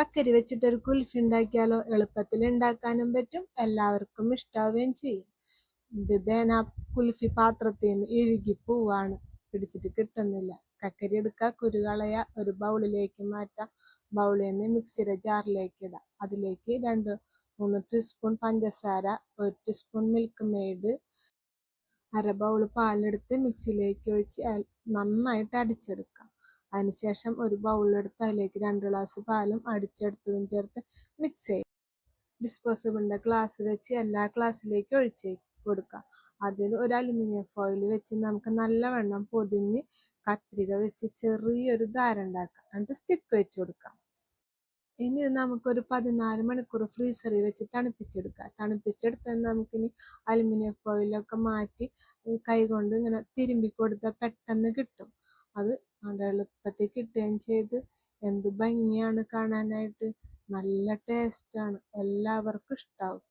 കക്കരി വെച്ചിട്ടൊരു കുൽഫി ഉണ്ടാക്കിയാലോ? എളുപ്പത്തിൽ ഉണ്ടാക്കാനും പറ്റും. എല്ലാവർക്കും ഇഷ്ടാവുകയും ചെയ്യും. ഇത് ദേന കുൽഫി പാത്രത്തിൽ നിന്ന് ഇഴുകി പൂവാണ്. പിടിച്ചിട്ട് കിട്ടുന്നില്ല. കക്കരി എടുക്കുക കുരുകളയ ഒരു ബൗളിലേക്ക് മാറ്റാം. ബൗളിൽ നിന്ന് മിക്സിയുടെ ജാറിലേക്ക് ഇടാം. അതിലേക്ക് രണ്ട് മൂന്ന് ടീസ്പൂൺ പഞ്ചസാര ഒരു ടീസ്പൂൺ മിൽക്ക് മെയ്ഡ് അര ബൗൾ പാലെടുത്ത് മിക്സിയിലേക്ക് ഒഴിച്ച് നന്നായിട്ട് അടിച്ചെടുക്കാം. അതിനുശേഷം ഒരു ബൗളെടുത്ത് അതിലേക്ക് രണ്ട് ഗ്ലാസ് പാലും അടിച്ചെടുത്തതും ചേർത്ത് മിക്സ് ചെയ്യും. ഡിസ്പോസിബിളിന്റെ ഗ്ലാസ് വെച്ച് എല്ലാ ഗ്ലാസ്സിലേക്കും ഒഴിച്ച് കൊടുക്കാം അതിൽ ഒരു അലുമിനിയം ഫോയിൽ വെച്ച് നമുക്ക് നല്ലവണ്ണം പൊതിഞ്ഞ് കത്രിക വെച്ച് ചെറിയൊരു ധാര ഉണ്ടാക്കാം എന്നിട്ട് സ്റ്റിക്ക് വെച്ച് കൊടുക്കാം ഇനി നമുക്കൊരു പതിനാല് മണിക്കൂർ ഫ്രീസറിൽ വെച്ച് തണുപ്പിച്ചെടുക്കാം തണുപ്പിച്ചെടുത്ത് നമുക്കിനി അലുമിനിയം ഫോയിലൊക്കെ മാറ്റി കൈകൊണ്ട് ഇങ്ങനെ തിരുമ്പി കൊടുത്താൽ പെട്ടെന്ന് കിട്ടും. അത് അവിടെ എളുപ്പത്തിൽ കിട്ടുകയും ചെയ്ത് എന്ത് ഭംഗിയാണ് കാണാനായിട്ട്. നല്ല ടേസ്റ്റാണ് എല്ലാവർക്കും ഇഷ്ടാവും.